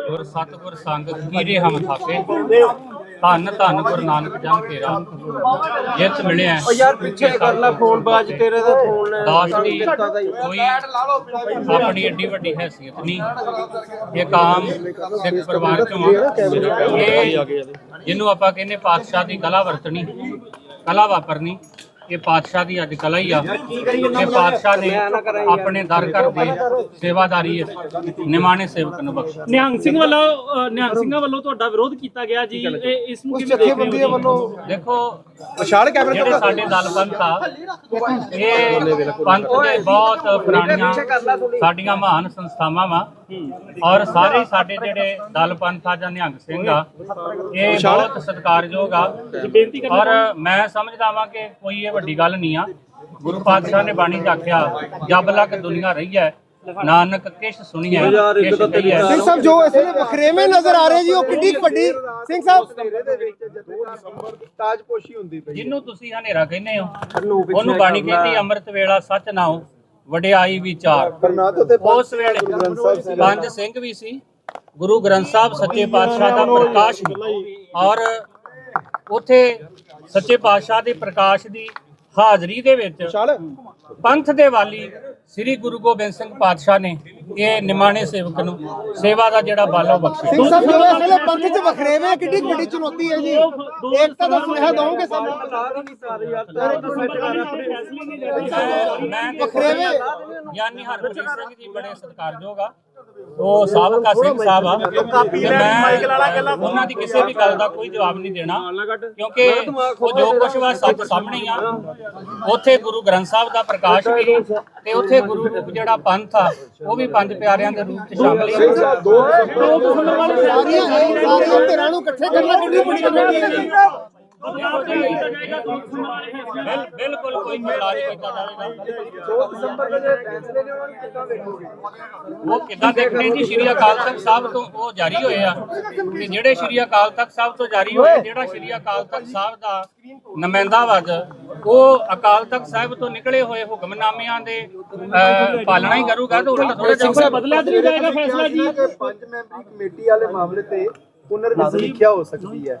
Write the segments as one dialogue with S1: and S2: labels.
S1: ਗੁਰ ਸਤਿਗੁਰ ਸੰਗ ਕੀਰੇ ਹਮ ਥਾਪੇ? ਧੰਨ ਧੰਨ ਗੁਰੂ ਨਾਨਕ ਜਨ ਤੇਰਾ। ਜਿਤ ਮਿਲਿਆ
S2: ਓ ਯਾਰ ਪਿੱਛੇ ਕਰ ਲੈ ਫੋਨ ਬਾਜ ਤੇਰੇ ਦਾ ਫੋਨ
S1: ਦਾਸ ਦੀ ਕੋਈ ਆਪਣੀ ਏਡੀ ਵੱਡੀ ਹੈਸੀਅਤ ਨਹੀਂ। ਇਹ ਕਾਮ ਸਿੱਖ ਪਰਿਵਾਰ ਚੋਂ ਆ। ਇਹ ਜਿਹਨੂੰ ਆਪਾਂ ਕਹਿੰਦੇ ਪਾਤਸ਼ਾਹ ਦੀ ਕਲਾ ਵਰਤਣੀ ਕਲਾ ਵਾਪਰਨੀ ਇਹ ਪਾਤਸ਼ਾਹ ਦੀ ਅੱਜ ਕਲਾ ਹੀ ਆ। ਇਹ ਪਾਤਸ਼ਾਹ ਨੇ ਆਪਣੇ ਦਰ ਘਰ ਦੇ ਸੇਵਾਦਾਰੀ ਨਿਮਾਣੇ ਸੇਵਕ ਨੂੰ ਬਖਸ਼ਿਆ
S3: ਨਿਹੰਗ ਸਿੰਘ ਵੱਲੋਂ ਨਿਹੰਗ ਸਿੰਘਾਂ ਵੱਲੋਂ ਤੁਹਾਡਾ ਵਿਰੋਧ ਕੀਤਾ ਗਿਆ ਜੀ। ਇਹ ਇਸ ਨੂੰ ਕਿਵੇਂ ਦੇਖਦੇ ਹੋ ਜੀ?
S1: ਦੇਖੋ
S2: ਵਿਸ਼ਾਲ ਕੈਮਰੇ
S1: ਜਿਹੜੇ ਸਾਡੇ ਦਲ ਪੰਥ ਆ ਇਹ ਪੰਥ ਦੇ ਬਹੁਤ ਪੁਰਾਣੀਆਂ ਸਾਡੀਆਂ ਮਹਾਨ ਸੰਸਥਾਵਾਂ ਵਾ। ਔਰ ਸਾਰੇ ਸਾਡੇ ਜਿਹੜੇ ਦਲ ਪੰਥ ਆ ਜਾਂ ਨਿਹੰਗ ਸਿੰਘ ਆ ਇਹ ਬਹੁਤ ਸਤਿਕਾਰਯੋਗ ਆ। ਔਰ ਮੈਂ ਸਮਝਦਾ ਵਾਂ ਕਿ ਕੋਈ ਇਹ ਵੱਡੀ ਗੱਲ ਨਹੀਂ ਆ। ਗੁਰੂ ਪਾਤਸ਼ਾਹ ਨੇ ਬਾਣੀ 'ਚ ਆਖਿਆ ਜਬ ਲੱਕ ਦੁਨੀਆ ਰਹੀ ਹੈ ਨਾਨਕ ਕਿਛ ਸੁਣੀਐ ਕਹੀਐ।
S4: ਸਿੰਘ ਸਾਹਿਬ ਜੋ ਇਸ ਵੇਲੇ ਵਖਰੇਵੇਂ ਨਜ਼ਰ ਆ ਰਹੇ ਜੀ ਉਹ ਕਿੱਡੀ ਕੁ ਵੱਡੀ ਸਿੰਘ ਸਾਹਿਬ।
S2: ਤਾਜਪੋਸ਼ੀ ਹੁੰਦੀ ਪਈ
S1: ਜਿਹਨੂੰ ਤੁਸੀਂ ਹਨੇਰਾ ਕਹਿੰਦੇ ਹੋ ਉਹਨੂੰ ਬਾਣੀ ਕਹਿੰਦੀ ਅੰਮ੍ਰਿਤ ਵੇਲਾ ਸੱਚ ਨਾਉ ਵਡਿਆਈ ਵਿਚਾਰ। ਉਸ ਵੇਲੇ ਪੰਜ ਸਿੰਘ ਵੀ ਸੀ। ਗੁਰੂ ਗ੍ਰੰਥ ਸਾਹਿਬ ਸੱਚੇ ਪਾਤਸ਼ਾਹ ਦਾ ਪ੍ਰਕਾਸ਼ ਔਰ ਉਥੇ ਸੱਚੇ ਪਾਤਸ਼ਾਹ ਦੇ ਪ੍ਰਕਾਸ਼ ਦੀ ਹਾਜ਼ਰੀ ਦੇ ਵਿੱਚ
S2: ਚੱਲ
S1: ਪੰਥ ਦੇ ਵਾਲੀ ਸ੍ਰੀ ਗੁਰੂ ਗੋਬਿੰਦ ਸਿੰਘ ਪਾਤਸ਼ਾਹ ਨੇ ਇਹ ਨਿਮਾਣੇ ਸੇਵਕ ਨੂੰ ਸੇਵਾ ਦਾ ਜਿਹੜਾ ਬਾਲਾ ਬਖਸ਼ਿਆ।
S4: ਸਿੰਘ ਸਾਹਿਬ ਜੋ ਇਸ ਵੇਲੇ ਪੰਥ 'ਚ ਵਖਰੇਵੇਂ ਕਿੱਡੀ ਕੁ ਵੱਡੀ ਚੁਣੌਤੀ ਹੈ ਜੀ। ਏਕਤਾ ਦਾ ਸੁਨੇਹਾ ਦਵਾਂਗੇ ਸਾਨੂੰ
S1: ਮੈਂ
S4: ਵਖਰੇਵੇਂ
S1: ਗਿਆਨੀ ਹਰਪ੍ਰੀਤ ਸਿੰਘ ਜੀ ਬੜੇ ਸਤਿਕਾਰਯੋਗ ਆ। ਉਹ ਸਾਬਕਾ ਸਿੰਘ ਸਾਹਿਬ ਆ। ਮੈਂ ਉਹਨਾਂ ਦੀ ਕਿਸੇ ਵੀ ਗੱਲ ਦਾ ਕੋਈ ਜਵਾਬ ਨਹੀਂ ਦੇਣਾ। ਕਿਉਂਕਿ ਉਹ ਜੋ ਕੁਝ ਵਾ ਸੱਚ ਸਾਹਮਣੇ ਆ। ਉੱਥੇ ਗੁਰੂ ਗ੍ਰੰਥ ਸਾਹਿਬ ਦਾ ਪ੍ਰਕਾਸ਼ ਵੀ ਤੇ ਉੱਥੇ ਗੁਰੂ ਜਿਹੜਾ ਪੰਥ ਆ ਉਹ ਵੀ ਪੰਜ ਪਿਆਰਿਆਂ ਦੇ ਰੂਪ ਚ ਸ਼ਾਮਲ ਹੈ
S4: ਸਾਰੀਆਂ ਸਾਰੀਆਂ ਧਿਰਾਂ ਨੂੰ ਇਕੱਠੇ ਕਰਨਾ ਕਿੱਡੀ ਵੱਡੀ ਚੁਣੌਤੀ ਹੈ ਜੀ
S1: ਬਿਲ- ਬਿਲਕੁਲ ਕੋਈ ਇਤਰਾਜ਼ ਕੀਤਾ ਜਾਵੇਗਾ
S2: 2 ਦਸੰਬਰ ਦੇ ਫੈਸਲੇ ਨੇ ਉਹਨਾਂ ਨੂੰ ਕਿੱਦਾਂ ਵੇਖੋਗੇ
S1: ਉਹ ਕਿੱਦਾਂ ਦੇਖਣੇ ਜੀ? ਸ਼੍ਰੀ ਅਕਾਲ ਤਖਤ ਸਾਹਿਬ ਤੋਂ ਉਹ ਜਾਰੀ ਹੋਏ ਆ। ਤੇ ਜਿਹੜੇ ਸ਼੍ਰੀ ਅਕਾਲ ਤਖਤ ਸਾਹਿਬ ਤੋਂ ਜਾਰੀ ਹੋਏ, ਜਿਹੜਾ ਸ਼੍ਰੀ ਅਕਾਲ ਤਖਤ ਸਾਹਿਬ ਦਾ ਨੁਮਾਇੰਦਾ ਵਜ ਉਹ ਅਕਾਲ ਤਖਤ ਸਾਹਿਬ ਤੋਂ ਨਿਕਲੇ ਹੋਏ ਹੁਕਮਨਾਮਿਆਂ ਦੇ ਪਾਲਣਾ ਹੀ ਕਰੂਗਾ ਤਾਂ ਉਹਨਾਂ ਥੋੜਾ ਜਿਹਾ
S3: ਬਦਲਿਆ ਨਹੀਂ ਜਾਏਗਾ ਫੈਸਲਾ ਜੀ।
S2: ਪੰਜ ਮੈਂਬਰੀ ਕਮੇਟੀ ਵਾਲੇ ਮਾਮਲੇ ਤੇ ਪੁਨਰ ਸਮੀਖਿਆ ਹੋ ਸਕਦੀ ਹੈ।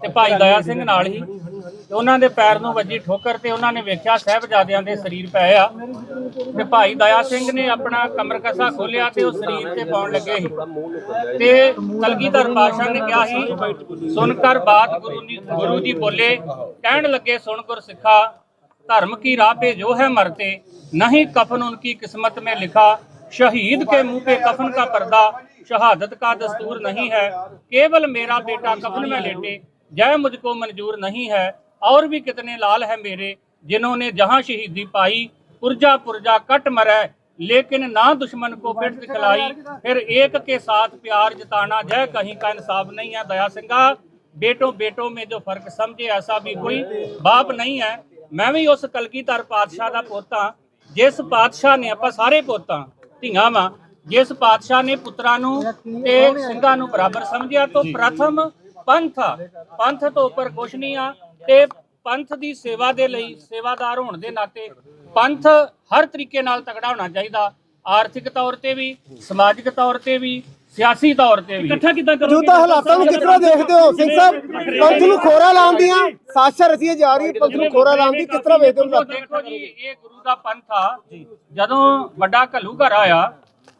S1: ਤੇ ਭਾਈ ਦਇਆ ਸਿੰਘ ਨਾਲ ਹੀ ਤੇ ਉਹਨਾਂ ਦੇ ਪੈਰ ਨੂੰ ਵੱਜੀ ਠੋਕਰ ਤੇ ਉਹਨਾਂ ਨੇ ਵੇਖਿਆ ਸਾਹਿਬਜ਼ਾਦਿਆਂ ਦੇ ਸਰੀਰ ਪਏ ਆ ਤੇ ਭਾਈ ਦਇਆ ਸਿੰਘ ਨੇ ਆਪਣਾ ਕਮਰ ਕਸਾ ਖੋਲਿਆ ਤੇ ਉਹ ਸਰੀਰ ਤੇ ਪਾਉਣ ਲੱਗੇ ਸੀ ਤੇ ਕਲਗੀਧਰ ਪਾਤਸ਼ਾਹ ਨੇ ਕਿਹਾ ਸੀ ਸੁਣ ਕਰ ਬਾਤ ਗੁਰੂ ਨੀ- ਗੁਰੂ ਜੀ ਬੋਲੇ ਕਹਿਣ ਲੱਗੇ ਸੁਣ ਗੁਰ ਸਿੱਖਾ धर्म की राह पे जो है मरते नहीं कफन उनकी किस्मत में लिखा शहीद के मुंह पे कफन का पर्दा शहादत का दस्तूर नहीं है केवल मेरा बेटा कफन में लेटे जय मुझको मंजूर नहीं है और भी कितने लाल है मेरे जिन्होंने जहां शहीदी पाई पुरजा पुरजा कट मरै लेकिन ना दुश्मन को पिट दिखलाई फिर एक के साथ प्यार जताना जय कहीं का इंसाफ नहीं है दया सिंगा बेटों बेटों में जो फर्क समझे ऐसा भी कोई बाप नहीं है ਮੈਂ ਵੀ ਉਸ ਕਲਗੀਧਰ ਪਾਤਸ਼ਾਹ ਦਾ ਪੋਤਾ ਜਿਸ ਪਾਤਸ਼ਾਹ ਨੇ ਆਪਾਂ ਸਾਰੇ ਪੋਤਾ ਧੀਆਂ ਵਾਂ ਜਿਸ ਪਾਤਸ਼ਾਹ ਨੇ ਪੁੱਤਰਾਂ ਨੂੰ ਤੇ ਸਿੰਘਾਂ ਨੂੰ ਬਰਾਬਰ ਸਮਝਿਆ ਤੋਂ ਪ੍ਰਥਮ ਪੰਥ ਆ। ਪੰਥ ਤੋਂ ਉੱਪਰ ਕੁਛ ਨਹੀਂ ਆ ਤੇ ਪੰਥ ਦੀ ਸੇਵਾ ਦੇ ਲਈ ਸੇਵਾਦਾਰ ਹੋਣ ਦੇ ਨਾਤੇ ਪੰਥ ਹਰ ਤਰੀਕੇ ਨਾਲ ਤਗੜਾ ਹੋਣਾ ਚਾਹੀਦਾ। ਆਰਥਿਕ ਤੌਰ ਤੇ ਵੀ ਸਮਾਜਿਕ ਤੌਰ ਤੇ ਵੀ ਸਿਆਸੀ ਤੌਰ ਤੇ ਵੀ।
S3: ਇਕੱਠਾ ਕਿੱਦਾਂ ਕਰੋਗੇ?
S4: ਮੌਜੂਦਾ ਹਾਲਾਤਾਂ ਨੂੰ ਕਿਸ ਤਰ੍ਹਾਂ ਦੇਖਦੇ ਹੋ? ਸਿੰਘ ਸਾਹਿਬ ਪੰਥ ਨੂੰ ਖੋਰਾ ਲਾਉਣ ਦੀਆਂ ਰਚੀਆਂ ਜਾ ਰਹੀ ਪੰਥ ਨੂੰ ਖੋਰਾ ਲਾਉਣ ਦੀ ਕਿਸ ਤਰ੍ਹਾਂ ਵੇਖਦੇ ਹੋ?
S1: ਦੇਖੋ ਜੀ ਇਹ ਗੁਰੂ ਦਾ ਪੰਥ ਆ। ਜਦੋਂ ਵੱਡਾ ਘੱਲੂ ਘਰ ਆਇਆ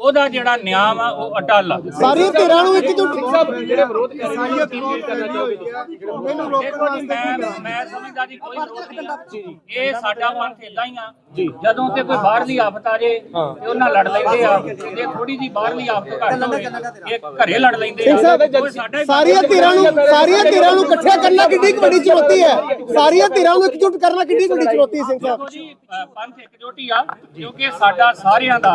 S1: ਉਹਦਾ ਜਿਹੜਾ ਨਿਆਂ ਵਾ ਉਹ ਅਟਲ ਆ।
S4: ਸਾਰੀਆਂ ਧਿਰਾਂ ਨੂੰ ਇਕਜੁੱਟ
S1: ਦੇਖੋ ਜੀ ਮੈਂ ਮੈਂ ਸਮਝਦਾ ਜੀ ਕੋਈ ਵਿਰੋਧ ਨਹੀਂ ਇਹ ਸਾਡਾ ਪੰਥ ਇਦਾਂ ਹੀ ਆ। ਜਦੋਂ ਤੇ ਕੋਈ ਬਾਹਰਲੀ ਆਫਤ ਆ ਜੇ ਤੇ ਉਹਨਾਂ ਲੜ ਲੈਂਦੇ ਆ। ਜੇ ਥੋੜੀ ਜੀ ਬਾਹਰਲੀ ਆਫਤ ਘੱਟ ਹੋਵੇ ਇਹ ਘਰੇ ਲੜ ਲੈਂਦੇ ਆ ਹੀ
S4: ਸਾਰੀਆਂ ਧਿਰਾਂ ਨੂੰ ਸਾਰੀਆਂ ਧਿਰਾਂ ਨੂੰ ਇਕੱਠਿਆ ਕਰਨਾ ਕਿੰਨੀ ਵੱਡੀ ਚੁਣੌਤੀ ਹੈ? ਸਾਰੀਆਂ ਧਿਰਾਂ ਨੂੰ ਇਕਜੁੱਟ ਕਰਨਾ ਕਿੰਨੀ ਵੱਡੀ ਚੁਣੌਤੀ ਹੈ ਸਿੰਘ ਸਾਹਿਬ?
S1: ਪੰਥ ਇਕਜੁੱਟੀ ਆ ਕਿਉਂਕਿ ਸਾਡਾ ਸਾਰਿਆਂ ਦਾ